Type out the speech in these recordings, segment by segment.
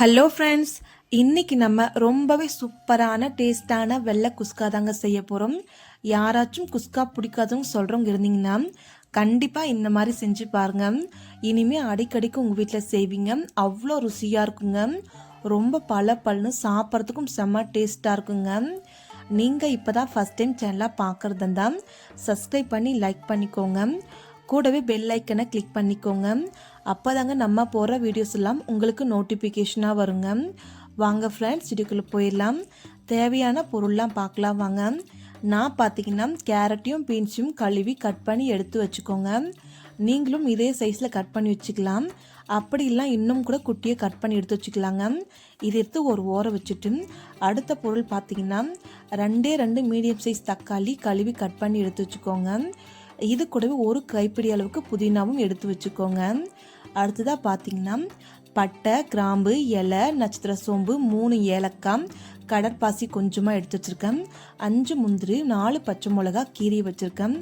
Hello friends இன்னைக்கு நம்ம ரொம்பவே சூப்பரான டேஸ்டான வெள்ளை குஸ்கா தாங்க செய்ய போகிறோம் யாராச்சும் குஸ்கா பிடிக்காதுன்னு சொல்கிறவங்க இருந்தீங்கன்னா கண்டிப்பாக இந்த மாதிரி செஞ்சு பாருங்க. இனிமேல் அடிக்கடிக்கு உங்கள் வீட்டில் செய்வீங்க. அவ்வளோ ருசியாக இருக்குங்க. ரொம்ப பல பல்னு சாப்பிட்றதுக்கும் செம்ம டேஸ்ட்டாக இருக்குங்க. நீங்கள் இப்போ தான் ஃபஸ்ட் டைம் சேனலாக பார்க்குறது தான் சப்ஸ்கிரைப் பண்ணி லைக் பண்ணிக்கோங்க. கூடவே பெல் ஐக்கனை கிளிக் பண்ணிக்கோங்க. அப்போ தாங்க நம்ம போகிற வீடியோஸ் எல்லாம் உங்களுக்கு நோட்டிஃபிகேஷனாக வருங்க. வாங்க ஃப்ரெண்ட்ஸ் இதுக்குள்ளே போயிடலாம். தேவையான பொருள்லாம் பார்க்கலாம் வாங்க. நான் பார்த்தீங்கன்னா கேரட்டையும் பீன்ஸையும் கழுவி கட் பண்ணி எடுத்து வச்சுக்கோங்க. நீங்களும் இதே சைஸில் கட் பண்ணி வச்சுக்கலாம். அப்படி இல்லை இன்னும் கூட குட்டியை கட் பண்ணி எடுத்து வச்சுக்கலாங்க. இது எடுத்து ஒரு ஓரம் வச்சுட்டு அடுத்த பொருள் பார்த்தீங்கன்னா ரெண்டே ரெண்டு மீடியம் சைஸ் தக்காளி கழுவி கட் பண்ணி எடுத்து வச்சுக்கோங்க. இது கூடவே ஒரு கைப்பிடி அளவுக்கு புதினாவும் எடுத்து வச்சுக்கோங்க. அடுத்ததாக பார்த்தீங்கன்னா பட்டை கிராம்பு இலை நட்சத்திர சோம்பு மூணு ஏலக்காய் கடற்பாசி கொஞ்சமாக எடுத்து வச்சுருக்கேன். அஞ்சு முந்திரி நாலு பச்சை மிளகா கீரி வச்சுருக்கேன்.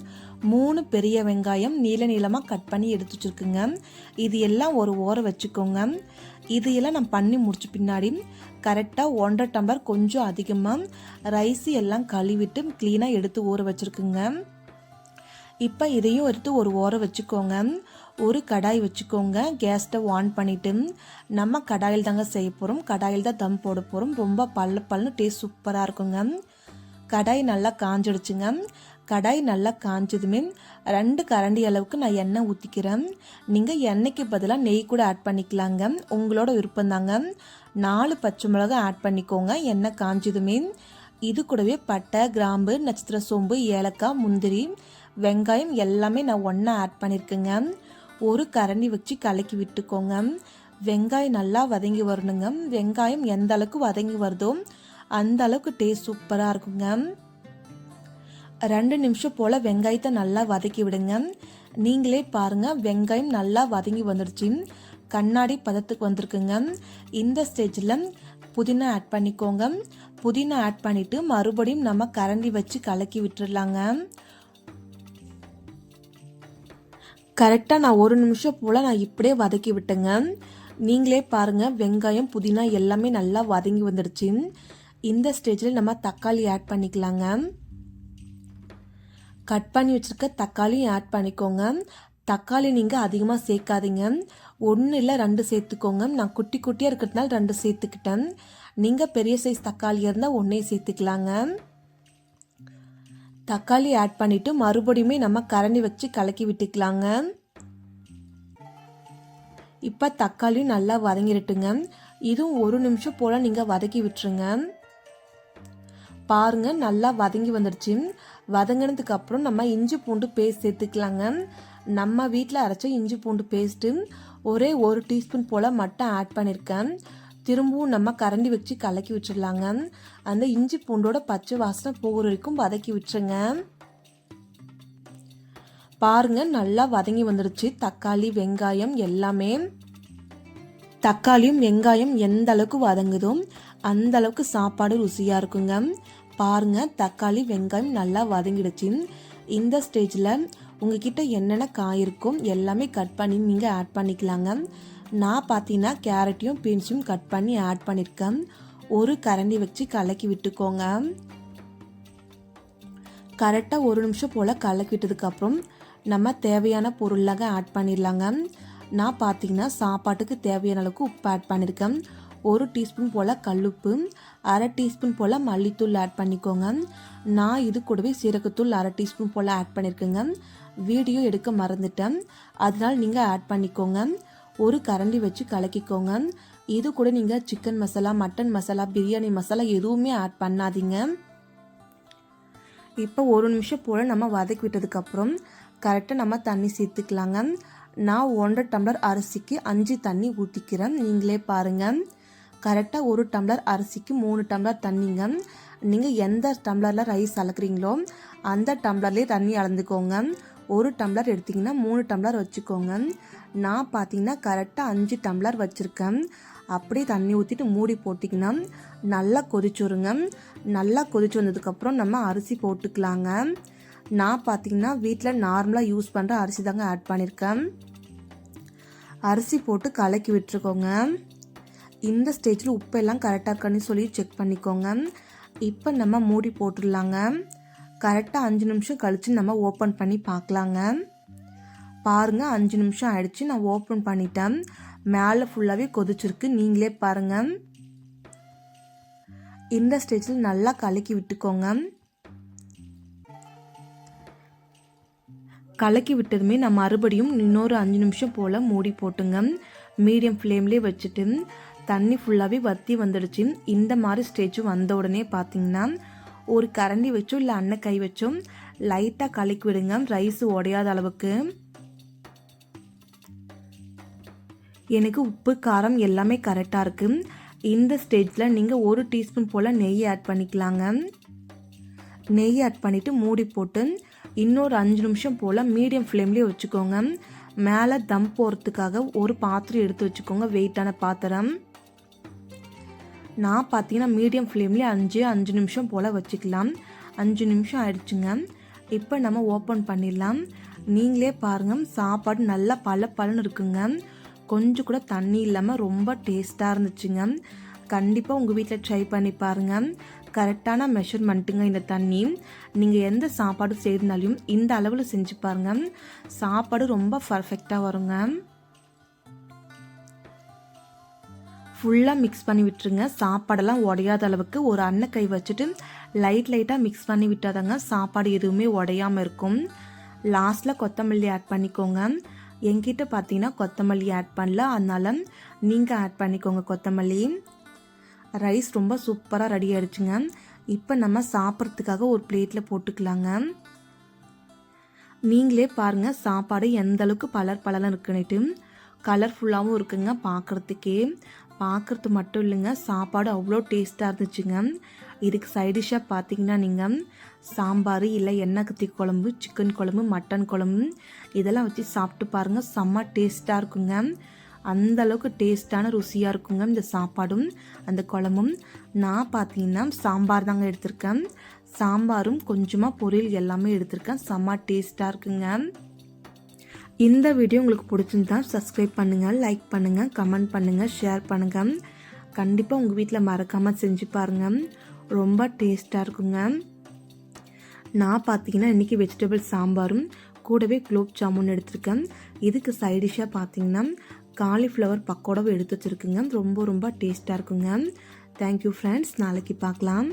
மூணு பெரிய வெங்காயம் நீல நீளமாக கட் பண்ணி எடுத்து வச்சுருக்குங்க. இது எல்லாம் ஒரு ஓரம் வச்சுக்கோங்க. இது எல்லாம் நான் பண்ணி முடிச்ச பின்னாடி கரெக்டாக ஒன்றரை டம்பர் கொஞ்சம் அதிகமாக ரைஸ் எல்லாம் கழுவிட்டு க்ளீனாக எடுத்து ஊற வச்சுருக்குங்க. இப்போ இதையும் எடுத்து ஒரு ஓரம் வச்சுக்கோங்க. ஒரு கடாய் வச்சுக்கோங்க. கேஸ் ஸ்டவ் ஆன் பண்ணிவிட்டு நம்ம கடாயில் தாங்க செய்ய போகிறோம் கடாயில் தான் தம் போட போகிறோம் ரொம்ப பல்ல பல்லுன்னு டேஸ்ட் சூப்பராக இருக்குங்க. கடாய் நல்லா காஞ்சிடுச்சுங்க. கடாய் நல்லா காஞ்சதுமே ரெண்டு கரண்டி அளவுக்கு நான் எண்ணெய் ஊற்றிக்கிறேன் நீங்கள் எண்ணெய்க்கு பதிலாக நெய் கூட ஆட் பண்ணிக்கலாங்க. உங்களோட விருப்பம் தாங்க. நாலு பச்சை மிளகா ஆட் பண்ணிக்கோங்க. எண்ணெய் காஞ்சதுமே இது கூடவே பட்டை கிராம்பு நட்சத்திர சோம்பு ஏலக்காய் முந்திரி வெங்காயம் எல்லாமே நான் ஒன்றா ஆட் பண்ணியிருக்கேங்க ஒரு கரண்டி வச்சு கலக்கி விட்டுக்கோங்க. வெங்காயம் நல்லா வதங்கி வரணுங்க. வெங்காயம் எந்த அளவுக்கு வதங்கி வருதோ அந்த அளவுக்கு டேஸ்ட் சூப்பராக இருக்குங்க. ரெண்டு நிமிஷம் போல் வெங்காயத்தை நல்லா வதக்கி விடுங்க. நீங்களே பாருங்கள் வெங்காயம் நல்லா வதங்கி வந்துடுச்சு. கண்ணாடி பதத்துக்கு வந்திருக்குங்க. இந்த ஸ்டேஜில் புதினா ஆட் பண்ணிக்கோங்க. புதினா ஆட் பண்ணிவிட்டு மறுபடியும் நம்ம கரண்டி வச்சு கலக்கி விட்டுடலாங்க கரெக்டாக நான் ஒரு நிமிஷம் போல் நான் இப்படியே வதக்கி விட்டேங்க. நீங்களே பாருங்கள் வெங்காயம் புதினா எல்லாமே நல்லா வதங்கி வந்துடுச்சு. இந்த ஸ்டேஜில் நம்ம தக்காளி ஆட் பண்ணிக்கலாங்க. கட் பண்ணி வச்சுருக்க தக்காளியும் ஆட் பண்ணிக்கோங்க. தக்காளி நீங்கள் அதிகமாக சேர்க்காதீங்க. ஒன்று இல்லை ரெண்டு சேர்த்துக்கோங்க. நான் குட்டி குட்டியாக இருக்கிறதுனால ரெண்டு சேர்த்துக்கிட்டேன். நீங்கள் பெரிய சைஸ் தக்காளியாக இருந்தால் ஒன்றே சேர்த்துக்கலாங்க. தக்காளி ஆட் பண்ணிவிட்டு மறுபடியுமே நம்ம கரண்டி வச்சு கலக்கி விட்டுக்கலாங்க. இப்போ தக்காளியும் நல்லா வதங்கிடட்டுங்க. இதுவும் ஒரு நிமிஷம் போல் நீங்கள் வதக்கி விட்டுருங்க. பாருங்க நல்லா வதங்கி வந்துடுச்சு. வதங்கினதுக்கு அப்புறம் நம்ம இஞ்சி பூண்டு பேஸ்ட் சேர்த்துக்கலாங்க. நம்ம வீட்டில் அரைச்ச இஞ்சி பூண்டு பேஸ்ட்டு ஒரே ஒரு டீஸ்பூன் போல் மட்டும் ஆட் பண்ணியிருக்கேன் திரும்பவும் நம்ம கரண்டி வச்சு கலக்கி விட்டுடலாங்க அந்த இஞ்சி பூண்டோட பச்சை வாசனை போகிற வரைக்கும் வதக்கி விட்டுருங்க பாருங்க நல்லா வதங்கி வந்துடுச்சு தக்காளி வெங்காயம் எல்லாமே. தக்காளியும் வெங்காயம் எந்த அளவுக்கு வதங்குதோ அந்த அளவுக்கு சாப்பாடு ருசியாக இருக்குங்க. பாருங்க தக்காளி வெங்காயம் நல்லா வதங்கிடுச்சு. இந்த ஸ்டேஜில் உங்ககிட்ட என்னென்ன காய் இருக்கும் எல்லாமே கட் பண்ணி நீங்கள் ஆட் பண்ணிக்கலாங்க. நான் பார்த்தீங்கன்னா கேரட்டையும் பீன்ஸையும் கட் பண்ணி ஆட் பண்ணியிருக்கேன் ஒரு கரண்டி வச்சு கலக்கி விட்டுக்கோங்க. கரெக்டாக ஒரு நிமிஷம் போல் கலக்கி விட்டதுக்கப்புறம் நம்ம தேவையான பொருளாக ஆட் பண்ணிடலாங்க. நான் பார்த்தீங்கன்னா சாப்பாட்டுக்கு தேவையான அளவுக்கு உப்பு ஆட் பண்ணியிருக்கேன் ஒரு டீஸ்பூன் போல் கல்லுப்பு அரை டீஸ்பூன் போல் மல்லித்தூள் ஆட் பண்ணிக்கோங்க. நான் இது கூடவே சீரகத்தூள் அரை டீஸ்பூன் போல் ஆட் பண்ணியிருக்கேங்க வீடியோ எடுக்க மறந்துட்டேன். அதனால் நீங்கள் ஆட் பண்ணிக்கோங்க. ஒரு கரண்டி வச்சு கலக்கிக்கோங்க. இது கூட நீங்கள் சிக்கன் மசாலா மட்டன் மசாலா பிரியாணி மசாலா எதுவுமே ஆட் பண்ணாதீங்க. இப்போ ஒரு நிமிஷம் போல் நம்ம வதக்கி விட்டதுக்கப்புறம் கரெக்டாக நம்ம தண்ணி சேர்த்துக்கலாங்க. நான் ஒன்றரை டம்ளர் அரிசிக்கு அஞ்சு தண்ணி ஊற்றிக்கிறேன் நீங்களே பாருங்கள் கரெக்டாக ஒரு டம்ளர் அரிசிக்கு மூணு டம்ளர் தண்ணிங்க. நீங்கள் எந்த டம்ளரில் ரைஸ் அளக்குறீங்களோ அந்த டம்ளர்லேயே தண்ணி அளந்துக்கோங்க. ஒரு டம்ளர் எடுத்திங்கன்னா மூணு டம்ளர் வச்சுக்கோங்க. நான் பார்த்தீங்கன்னா கரெக்டாக அஞ்சு டம்ளர் வச்சுருக்கேன். அப்படியே தண்ணி ஊற்றிட்டு மூடி போட்டிங்கன்னா நல்லா கொதிச்சுருங்க. நல்லா கொதிச்சு வந்ததுக்கப்புறம் நம்ம அரிசி போட்டுக்கலாங்க. நான் பார்த்தீங்கன்னா வீட்டில் நார்மலாக யூஸ் பண்ணுற அரிசி தாங்க ஆட் பண்ணியிருக்கேன் அரிசி போட்டு கலக்கி விட்டுருக்கோங்க. இந்த ஸ்டேஜில் உப்பு எல்லாம் கரெக்டாக இருக்கான்னு சொல்லி செக் பண்ணிக்கோங்க. இப்போ நம்ம மூடி போட்டுடலாங்க. கரெக்டாக அஞ்சு நிமிஷம் கழித்து நம்ம ஓப்பன் பண்ணி பார்க்கலாங்க. பாருங்கள் அஞ்சு நிமிஷம் ஆயிடுச்சு. நான் ஓப்பன் பண்ணிட்டேன். மேலே ஃபுல்லாகவே கொதிச்சிருக்கு. நீங்களே பாருங்கள் இந்த ஸ்டேஜில் நல்லா கலக்கி விட்டுக்கோங்க. கலக்கி விட்டதுமே நான் மறுபடியும் இன்னொரு அஞ்சு நிமிஷம் போல் மூடி போட்டுங்க. மீடியம் ஃப்ளேம்லேயே வச்சுட்டு தண்ணி ஃபுல்லாகவே வற்றி வந்துடுச்சு. இந்த மாதிரி ஸ்டேஜ் வந்த உடனே பார்த்தீங்கன்னா ஒரு கரண்டி வச்சோ இல்லை அன்ன கை வச்சும் லைட்டாக கலக்கி விடுங்க. ரைஸ் உடையாத அளவுக்கு. எனக்கு உப்பு காரம் எல்லாமே கரெக்டாக இருக்குது இந்த ஸ்டேஜில் நீங்கள் ஒரு டீஸ்பூன் போல் நெய் ஆட் பண்ணிக்கலாங்க. நெய் ஆட் பண்ணிவிட்டு மூடி போட்டு இன்னொரு அஞ்சு நிமிஷம் போல் மீடியம் ஃப்ளேம்லேயே வச்சுக்கோங்க. மேலே தம் போகிறதுக்காக ஒரு பாத்திரம் எடுத்து வச்சுக்கோங்க வெயிட்டான பாத்திரம். நான் பார்த்தீங்கன்னா மீடியம் ஃப்ளேம்லேயே அஞ்சு அஞ்சு நிமிஷம் போல் வச்சுக்கலாம். அஞ்சு நிமிஷம் ஆயிடுச்சுங்க. இப்போ நம்ம ஓப்பன் பண்ணிடலாம். நீங்களே பாருங்கள் சாப்பாடு நல்லா பல பலன்னு இருக்குங்க. கொஞ்சம் கூட தண்ணி இல்லாமல் ரொம்ப டேஸ்ட்டாக இருந்துச்சுங்க. கண்டிப்பாக உங்கள் வீட்டில் ட்ரை பண்ணி பாருங்கள் கரெக்டான மெஷர்மெண்ட்டுங்க இந்த தண்ணி. நீங்கள் எந்த சாப்பாடு செய்திருந்தாலும் இந்த அளவில் செஞ்சு பாருங்கள் சாப்பாடு ரொம்ப பர்ஃபெக்டாக வருங்க. ஃபுல்லாக மிக்ஸ் பண்ணி விட்டுருங்க. சாப்பாடெல்லாம் உடையாத அளவுக்கு ஒரு அன்ன கை வச்சுட்டு லைட் லைட்டாக மிக்ஸ் பண்ணி விட்டாதாங்க சாப்பாடு எதுவுமே உடையாமல் இருக்கும். லாஸ்ட்டில் கொத்தமல்லி ஆட் பண்ணிக்கோங்க. என்கிட்ட பார்த்தீங்கன்னா கொத்தமல்லி ஆட் பண்ணல. அதனால் நீங்கள் ஆட் பண்ணிக்கோங்க கொத்தமல்லி. ரைஸ் ரொம்ப சூப்பராக ரெடி ஆகிடுச்சுங்க இப்போ நம்ம சாப்பிட்றதுக்காக ஒரு பிளேட்டில் போட்டுக்கலாங்க. நீங்களே பாருங்கள் சாப்பாடு எந்த அளவுக்கு பலர் பலரும் இருக்குன்னுட்டு. கலர்ஃபுல்லாகவும் இருக்குங்க பார்க்குறதுக்கே பார்க்குறது மட்டும் இல்லைங்க. சாப்பாடு அவ்வளோ டேஸ்ட்டாக இருந்துச்சுங்க. இதுக்கு சைடிஷ்ஷாக பார்த்தீங்கன்னா நீங்கள் சாம்பார் இல்லை எண்ணெய் கத்தி குழம்பு சிக்கன் குழம்பு மட்டன் குழம்பு இதெல்லாம் வச்சு சாப்பிட்டு பாருங்கள் செம்ம டேஸ்ட்டாக இருக்குங்க. அந்த அளவுக்கு டேஸ்ட்டான ருசியாக இருக்குங்க இந்த சாப்பாடும் அந்த குழம்பும். நான் பார்த்தீங்கன்னா சாம்பார் தாங்க எடுத்திருக்கேன். சாம்பாரும் கொஞ்சமாக பொரியல் எல்லாமே எடுத்திருக்கேன். செம்ம டேஸ்ட்டாக இருக்குங்க. இந்த வீடியோ உங்களுக்கு பிடிச்சிருந்தா சப்ஸ்கிரைப் பண்ணுங்கள் லைக் பண்ணுங்கள் கமெண்ட் பண்ணுங்கள் ஷேர் பண்ணுங்கள் கண்டிப்பாக உங்கள் வீட்டில் மறக்காமல் செஞ்சு பாருங்கள் ரொம்ப டேஸ்ட்டாக இருக்குங்க. நான் பார்த்தீங்கன்னா இன்றைக்கி வெஜிடபிள் சாம்பாரும் கூடவே குலோப் ஜாமுன் எடுத்திருக்கேன். இதுக்கு சைடிஷாக பார்த்தீங்கன்னா காலிஃப்ளவர் பக்கோடாவும் எடுத்து வச்சுருக்குங்க. ரொம்ப ரொம்ப டேஸ்ட்டாக இருக்குங்க. தேங்க்யூ ஃப்ரெண்ட்ஸ் நாளைக்கு பார்க்கலாம்